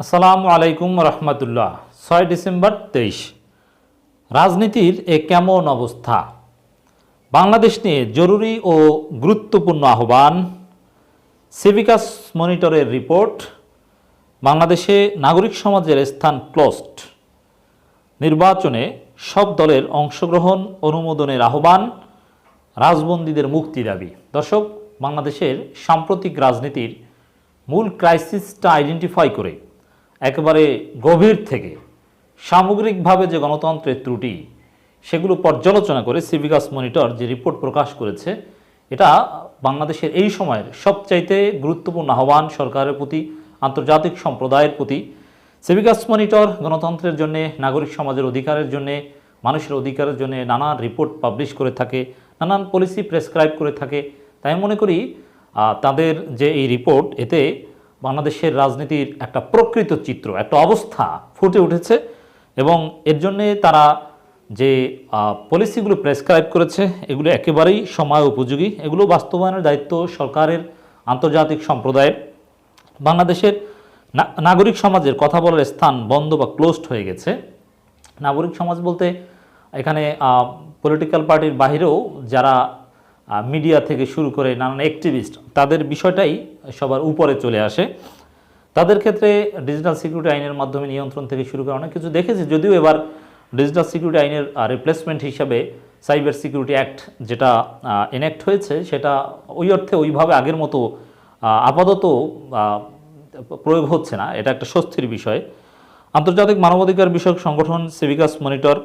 আসসালামু আলাইকুম রহমতুল্লাহ। ছয় ডিসেম্বর তেইশ। রাজনীতির এ কেমন অবস্থা? বাংলাদেশ নিয়ে জরুরি ও গুরুত্বপূর্ণ আহ্বান। সিভিকাস মনিটরের রিপোর্ট, বাংলাদেশে নাগরিক সমাজের স্থান ক্লোজড। নির্বাচনে সব দলের অংশগ্রহণ অনুমোদনের আহ্বান, রাজবন্দীদের মুক্তি দাবি। দর্শক, বাংলাদেশের সাম্প্রতিক রাজনীতির মূল ক্রাইসিসটা আইডেন্টিফাই করে একেবারে গভীর থেকে সামগ্রিকভাবে যে গণতন্ত্রের ত্রুটি, সেগুলো পর্যালোচনা করে সিভিকাস মনিটর যে রিপোর্ট প্রকাশ করেছে, এটা বাংলাদেশের এই সময়ের সবচাইতে গুরুত্বপূর্ণ আহ্বান সরকারের প্রতি, আন্তর্জাতিক সম্প্রদায়ের প্রতি। সিভিকাস মনিটর গণতন্ত্রের জন্য, নাগরিক সমাজের অধিকারের জন্য, মানুষের অধিকারের জন্য নানান রিপোর্ট পাবলিশ করে থাকে, নানান পলিসি প্রেসক্রাইব করে থাকে। তাই মনে করি তাদের যে এই রিপোর্ট, এতে বাংলাদেশের রাজনীতির একটা প্রকৃত চিত্র, একটা অবস্থা ফুটে উঠেছে এবং এর জন্যে তারা যে পলিসিগুলো প্রেসক্রাইব করেছে, এগুলো একেবারেই সময় উপযোগী। এগুলো বাস্তবায়নের দায়িত্ব সরকারের আন্তর্জাতিক সম্প্রদায়ের। বাংলাদেশের নাগরিক সমাজের কথা বলার স্থান বন্ধ বা ক্লোজড হয়ে গেছে। নাগরিক সমাজ বলতে এখানে পলিটিক্যাল পার্টির বাহিরেও যারা মিডিয়া থেকে শুরু করে নানান অ্যাক্টিভিস্ট তাদের বিষয়টাই সবার উপরে চলে আসে। তাদের ক্ষেত্রে ডিজিটাল সিকিউরিটি আইনের মাধ্যমে নিয়ন্ত্রণ থেকে শুরু করে অনেক কিছু দেখেছি, যদিও এবার ডিজিটাল সিকিউরিটি আইনের রিপ্লেসমেন্ট হিসাবে সাইবার সিকিউরিটি অ্যাক্ট যেটা এনঅ্যাক্ট হয়েছে, সেটা ওই অর্থে ওইভাবে আগের মতো আপাতত প্রয়োগ হচ্ছে না। এটা একটা স্বস্তির বিষয়। আন্তর্জাতিক মানবাধিকার বিষয়ক সংগঠন সিভিকাস মনিটর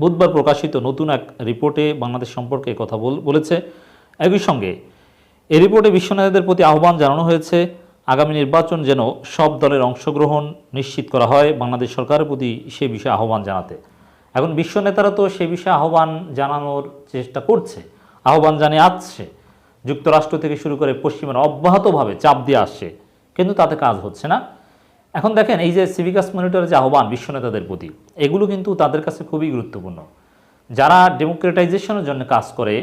বুধবার প্রকাশিত নতুন এক রিপোর্টে বাংলাদেশ সম্পর্কে কথা বল- বলেছে। একই সঙ্গে এই রিপোর্টে বিশ্ব নেতাদের প্রতি আহ্বান জানানো হয়েছে, আগামী নির্বাচন যেন সব দলের অংশগ্রহণ নিশ্চিত করা হয় বাংলাদেশ সরকারের প্রতি সে বিষয়ে আহ্বান জানাতে। এখন বিশ্ব নেতারা তো সে বিষয়ে আহ্বান জানানোর চেষ্টা করছে, আহ্বান জানিয়ে আসছে। যুক্তরাষ্ট্র থেকে শুরু করে পশ্চিমের অব্যাহতভাবে চাপ দিয়ে আসছে, কিন্তু তাতে কাজ হচ্ছে না। এখন দেখেন, এই যে সিভিকাস মনিটরের যে আহ্বান বিশ্ব নেতাদের প্রতি, এগুলো কিন্তু তাদের কাছে খুবই গুরুত্বপূর্ণ। যারা ডেমোক্রেটাইজেশনের জন্য কাজ করে,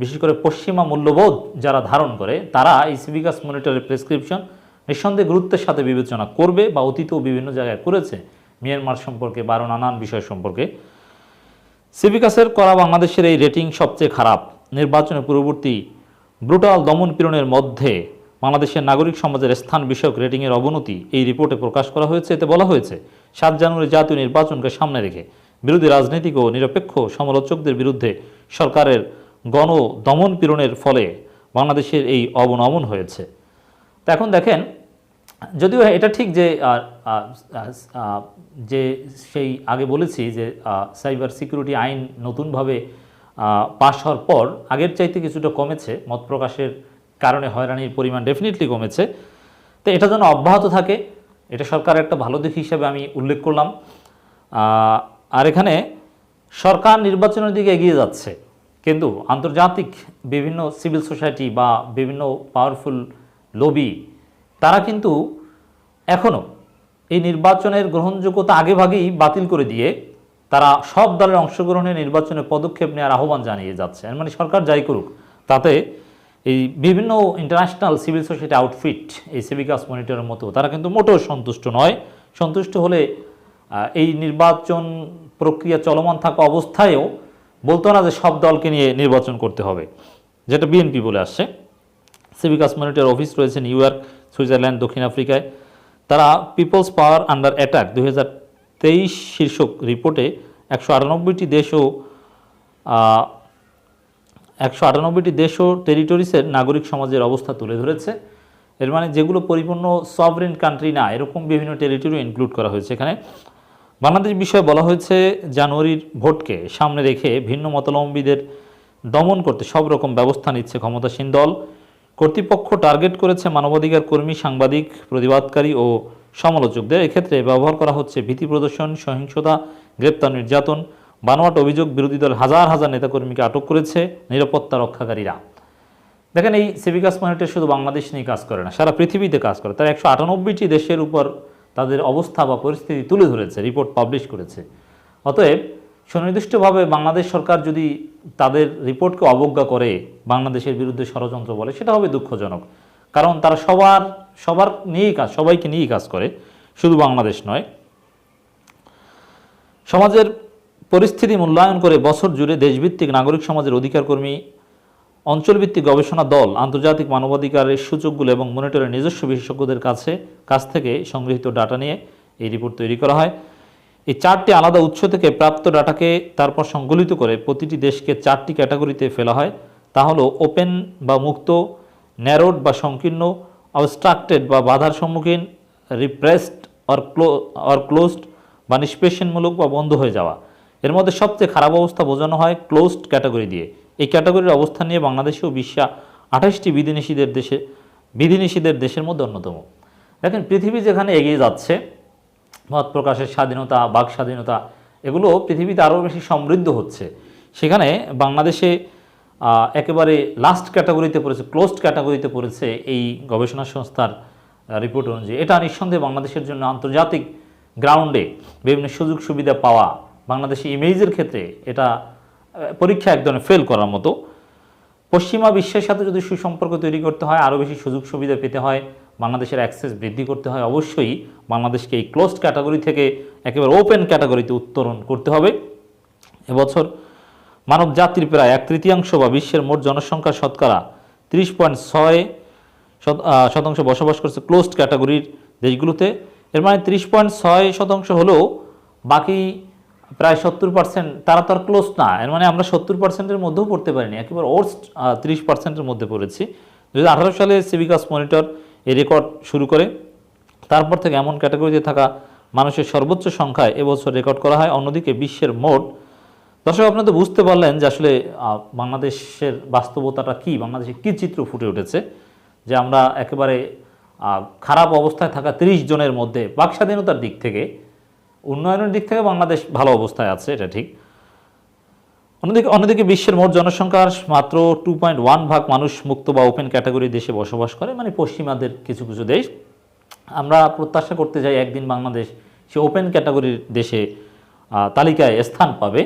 বিশেষ করে পশ্চিমা মূল্যবোধ যারা ধারণ করে, তারা এই সিভিকাস মনিটরের প্রেসক্রিপশন নিঃসন্দেহে গুরুত্বের সাথে বিবেচনা করবে বা অতীতেও বিভিন্ন জায়গায় করেছে মিয়ানমার সম্পর্কে বা আরও নানান বিষয় সম্পর্কে। সিভিকাসের করা বাংলাদেশের এই রেটিং সবচেয়ে খারাপ। নির্বাচনের পূর্ববর্তী ব্রুটাল দমন পীড়নের মধ্যে বাংলাদেশের নাগরিক সমাজের স্থান বিষয়ক রেটিংয়ের অবনতি এই রিপোর্টে প্রকাশ করা হয়েছে। এতে বলা হয়েছে, সাত জানুয়ারি জাতীয় নির্বাচনকে সামনে রেখে বিরোধী রাজনৈতিক ও নিরপেক্ষ সমালোচকদের বিরুদ্ধে সরকারের গণ দমন পীড়নের ফলে বাংলাদেশের এই অবনমন হয়েছে। তো এখন দেখেন, যদিও এটা ঠিক যে যে সেই আগে বলেছি যে সাইবার সিকিউরিটি আইন নতুনভাবে পাশ হওয়ার পর আগের চাইতে কিছুটা কমেছে, মত প্রকাশের কারণে হয়রানির পরিমাণ ডেফিনেটলি কমেছে। তো এটা যেন অব্যাহত থাকে, এটা সরকারের একটা ভালো দিক হিসেবে আমি উল্লেখ করলাম। আর এখানে সরকার নির্বাচনের দিকে এগিয়ে যাচ্ছে, কিন্তু আন্তর্জাতিক বিভিন্ন সিভিল সোসাইটি বা বিভিন্ন পাওয়ারফুল লবি তারা কিন্তু এখনও এই নির্বাচনের গ্রহণযোগ্যতা আগেভাগেই বাতিল করে দিয়ে তারা সব দলের অংশগ্রহণে নির্বাচনে পদক্ষেপ নেওয়ার আহ্বান জানিয়ে যাচ্ছে। মানে সরকার যাই করুক, তাতে এই বিভিন্ন ইন্টারন্যাশনাল সিভিল সোসাইটি আউটফিট এই সিভিকাস মনিটরের মতো, তারা কিন্তু মোটেও সন্তুষ্ট নয়। সন্তুষ্ট হলে এই নির্বাচন প্রক্রিয়া চলমান থাকা অবস্থায়ও বলতো না যে সব দলকে নিয়ে নির্বাচন করতে হবে, যেটা বিএনপি বলে আসছে। সিভিকাস মনিটর অফিস রয়েছে নিউ ইয়র্ক, সুইজারল্যান্ড, দক্ষিণ আফ্রিকায়। তারা পিপলস পাওয়ার আন্ডার অ্যাটাক তেইশ শীর্ষক রিপোর্টে একশো আটানব্বইটি দেশ ও একশো আটানব্বইটি দেশ ও টেরিটরিসের নাগরিক সমাজের অবস্থা তুলে ধরেছে। এর মানে যেগুলো পরিপূর্ণ সভরেন কান্ট্রি না, এরকম বিভিন্ন টেরিটরি ইনক্লুড করা হয়েছে এখানে। বাংলাদেশ বিষয়ে বলা হয়েছে, জানুয়ারির ভোটকে সামনে রেখে ভিন্ন মতাবলম্বীদের দমন করতে সব রকম ব্যবস্থা নিচ্ছে ক্ষমতাসীন দল। কর্তৃপক্ষ টার্গেট করেছে মানবাধিকার কর্মী, সাংবাদিক, প্রতিবাদকারী ও সমালোচকদের। এক্ষেত্রে ব্যবহার করা হচ্ছে ভীতি প্রদর্শন, সহিংসতা, গ্রেপ্তার নির্যাতন বানোয়াট অভিযোগ বিরোধী দল হাজার হাজার নেতাকর্মীকে আটক করেছে নিরাপত্তা রক্ষাকারীরা। দেখেন, এই সিভিকাস মনিটর শুধু বাংলাদেশ নিয়ে কাজ করে না, সারা পৃথিবীতে কাজ করে। তারা একশো আটানব্বইটি দেশের উপর তাদের অবস্থা বা পরিস্থিতি তুলে ধরেছে রিপোর্ট পাবলিশ করেছে। অতএব সুনির্দিষ্টভাবে বাংলাদেশ সরকার যদি তাদের রিপোর্টকে অবজ্ঞা করে, বাংলাদেশের বিরুদ্ধে ষড়যন্ত্র বলে, সেটা হবে দুঃখজনক। কারণ তারা সবার সবার নিয়েই কাজ, সবাইকে নিয়েই কাজ করে, শুধু বাংলাদেশ নয়। সমাজের পরিস্থিতি মূল্যায়ন করে বছর জুড়ে দেশভিত্তিক নাগরিক সমাজের অধিকারকর্মী অঞ্চলভিত্তিক গবেষণা দল, আন্তর্জাতিক মানবাধিকারের সূচকগুলো এবং মনিটরের নিজস্ব বিশেষজ্ঞদের কাছে, কাছ থেকে সংগৃহীত ডাটা নিয়ে এই রিপোর্ট তৈরি করা হয়। এই চারটি আলাদা উৎস থেকে প্রাপ্ত ডাটাকে তারপর সংকলিত করে প্রতিটি দেশকে চারটি ক্যাটাগরিতে ফেলা হয়। তা হলো ওপেন বা মুক্ত, ন্যারোড বা সংকীর্ণ, অবস্ট্রাক্টেড বা বাধার সম্মুখীন, repressed or clo, or closed বা নিষ্পেষণমূলক বা বন্ধ হয়ে যাওয়া। এর মধ্যে সবচেয়ে খারাপ অবস্থা বোঝানো হয় ক্লোজড ক্যাটাগরি দিয়ে। এই ক্যাটাগরির অবস্থান নিয়ে বাংলাদেশেও বিশ্বা আঠাশটি বিধিনিষেধের দেশে বিধিনিষেধের দেশের মধ্যে অন্যতম। দেখেন, পৃথিবী যেখানে এগিয়ে যাচ্ছে, মত প্রকাশের স্বাধীনতা, বাক স্বাধীনতা, এগুলো পৃথিবীতে আরও বেশি সমৃদ্ধ হচ্ছে। সেখানে বাংলাদেশে একেবারে লাস্ট ক্যাটাগরিতে পড়েছে ক্লোজড ক্যাটাগরিতে পড়েছে এই গবেষণা সংস্থার রিপোর্ট অনুযায়ী। এটা নিঃসন্দেহে বাংলাদেশের জন্য আন্তর্জাতিক গ্রাউন্ডে বিভিন্ন সুযোগ সুবিধা পাওয়া বাংলাদেশি ইমেজের ক্ষেত্রে এটা পরীক্ষা এক ধরনের ফেল করার মতো। পশ্চিমা বিশ্বের সাথে যদি সুসম্পর্ক তৈরি করতে হয়, আরও বেশি সুযোগ সুবিধা পেতে হয়, বাংলাদেশের অ্যাক্সেস বৃদ্ধি করতে হয়, অবশ্যই বাংলাদেশকে এই ক্লোজড ক্যাটাগরি থেকে একেবারে ওপেন ক্যাটাগরিতে উত্তরণ করতে হবে। এবছর মানব জাতির প্রায় এক তৃতীয়াংশ বা বিশ্বের মোট জনসংখ্যার শতকরা তিরিশ পয়েন্ট ছয় শতাংশ বসবাস করছে ক্লোজড ক্যাটাগরির দেশগুলোতে। এর মানে তিরিশ পয়েন্ট ছয় শতাংশ হলেও বাকি প্রায় সত্তর পার্সেন্ট তারা তো আর ক্লোজ না। এর মানে আমরা সত্তর পার্সেন্টের মধ্যেও পড়তে পারিনি। একেবারে ওর্স্ট তিরিশ পার্সেন্টের মধ্যে পড়েছি। দু আঠারো সালে সিভিকাস মনিটর এই রেকর্ড শুরু করে। তারপর থেকে এমন ক্যাটাগরিতে থাকা মানুষের সর্বোচ্চ সংখ্যায় এবছর রেকর্ড করা হয়। অন্যদিকে বিশ্বের মোট। দর্শক, আপনারা তো বুঝতে পারলেন যে আসলে বাংলাদেশের বাস্তবতাটা কি, বাংলাদেশে কী চিত্র ফুটে উঠেছে, যে আমরা একেবারে খারাপ অবস্থায় থাকা তিরিশ জনের মধ্যে বাক স্বাধীনতার দিক থেকে উন্নয়নের দিক থেকে বাংলাদেশ ভালো অবস্থায় আছে, এটা ঠিক। অন্যদিকে অন্যদিকে বিশ্বের মোট জনসংখ্যার মাত্র টু পয়েন্ট ওয়ান ভাগ মানুষ মুক্ত বা ওপেন ক্যাটাগরি দেশে বসবাস করে মানে পশ্চিমাদের কিছু কিছু দেশ। আমরা প্রত্যাশা করতে যাই একদিন বাংলাদেশ সে ওপেন ক্যাটাগরির দেশে তালিকায় স্থান পাবে।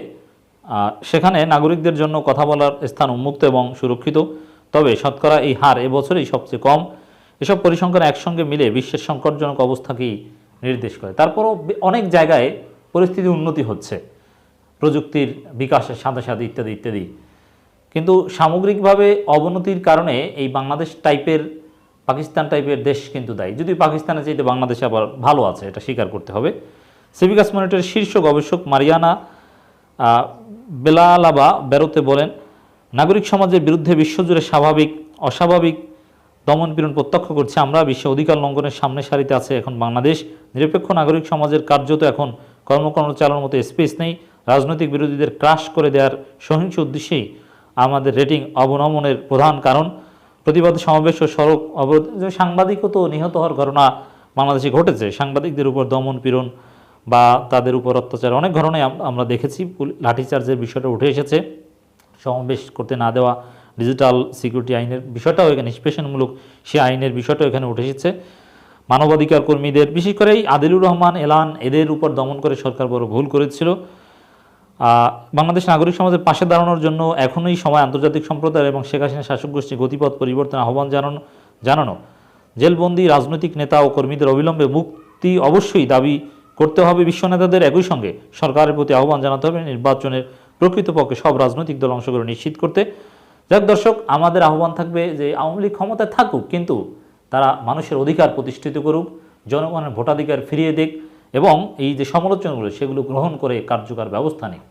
সেখানে নাগরিকদের জন্য কথা বলার স্থান উন্মুক্ত এবং সুরক্ষিত। তবে শতকরা এই হার এবছরই সবচেয়ে কম। এসব পরিসংখ্যান একসঙ্গে মিলে বিশ্বের সংকটজনক অবস্থাকেই নির্দেশ করে। তারপরও অনেক জায়গায় পরিস্থিতি উন্নতি হচ্ছে। প্রযুক্তির বিকাশের সাথে সাথে ইত্যাদি ইত্যাদি। কিন্তু সামগ্রিকভাবে অবনতির কারণে এই বাংলাদেশ টাইপের, পাকিস্তান টাইপের দেশ কিন্তু দায়ী। যদি পাকিস্তানের চাইতে বাংলাদেশে আবার ভালো আছে, এটা স্বীকার করতে হবে। সিভিকাস মনিটরের শীর্ষ গবেষক মারিয়ানা বেলালাবা বেরোতে বলেন, নাগরিক সমাজের বিরুদ্ধে বিশ্বজুড়ে স্বাভাবিক, অস্বাভাবিক দমনপীড়ন প্রত্যক্ষ করছে আমরা, বিশ্ব অধিকার লঙ্ঘনের সামনে সারিতে আছে এখন বাংলাদেশ। নিরপেক্ষ নাগরিক সমাজের কার্যত এখন কর্মকর্ম চালানোর মতো স্পেস নেই। রাজনৈতিক বিরোধীদের ক্রাশ করে দেওয়ার সহিংস উদ্দেশ্যেই আমাদের রেটিং অবনমনের প্রধান কারণ। প্রতিবাদ, সমাবেশ ও সড়ক অবরোধ সাংবাদিকও তো নিহত হওয়ার ঘটনা বাংলাদেশে ঘটেছে। সাংবাদিকদের উপর দমন পীড়ন বা তাদের উপর অত্যাচার, অনেক ঘটনায় আমরা দেখেছি। লাঠিচার্জের বিষয়টা উঠে এসেছে। সমাবেশ করতে না দেওয়া ডিজিটাল সিকিউরিটি আইনের বিষয়টাও এখানে নিষ্পেষণমূলক সে আইনের বিষয়টাও এখানে উঠে এসেছে। মানবাধিকার কর্মীদের, বিশেষ করে এই আদিলুর রহমান এলান, এদের উপর দমন করে সরকার বড় ভুল করেছিল। বাংলাদেশ নাগরিক সমাজের পাশে দাঁড়ানোর জন্য এখনই সময় আন্তর্জাতিক সম্প্রদায় এবং শেখ হাসিনা শাসক গোষ্ঠী গতিপথ পরিবর্তন আহ্বান জানানো জানানো। জেলবন্দি, রাজনৈতিক নেতা ও কর্মীদের অবিলম্বে মুক্তি অবশ্যই দাবি করতে হবে। বিশ্ব নেতাদের একই সঙ্গে সরকারের প্রতি আহ্বান জানাতে হবে। নির্বাচনের প্রকৃতপক্ষে সব রাজনৈতিক দল অংশগ্রহণ নিশ্চিত করতে যাক দর্শক, আমাদের আহ্বান থাকবে যে আওয়ামী লীগ ক্ষমতায় থাকুক, কিন্তু তারা মানুষের অধিকার প্রতিষ্ঠিত করুক, জনগণের ভোটাধিকার ফিরিয়ে দিক এবং এই যে সমালোচনাগুলো, সেগুলো গ্রহণ করে কার্যকর ব্যবস্থা নিক।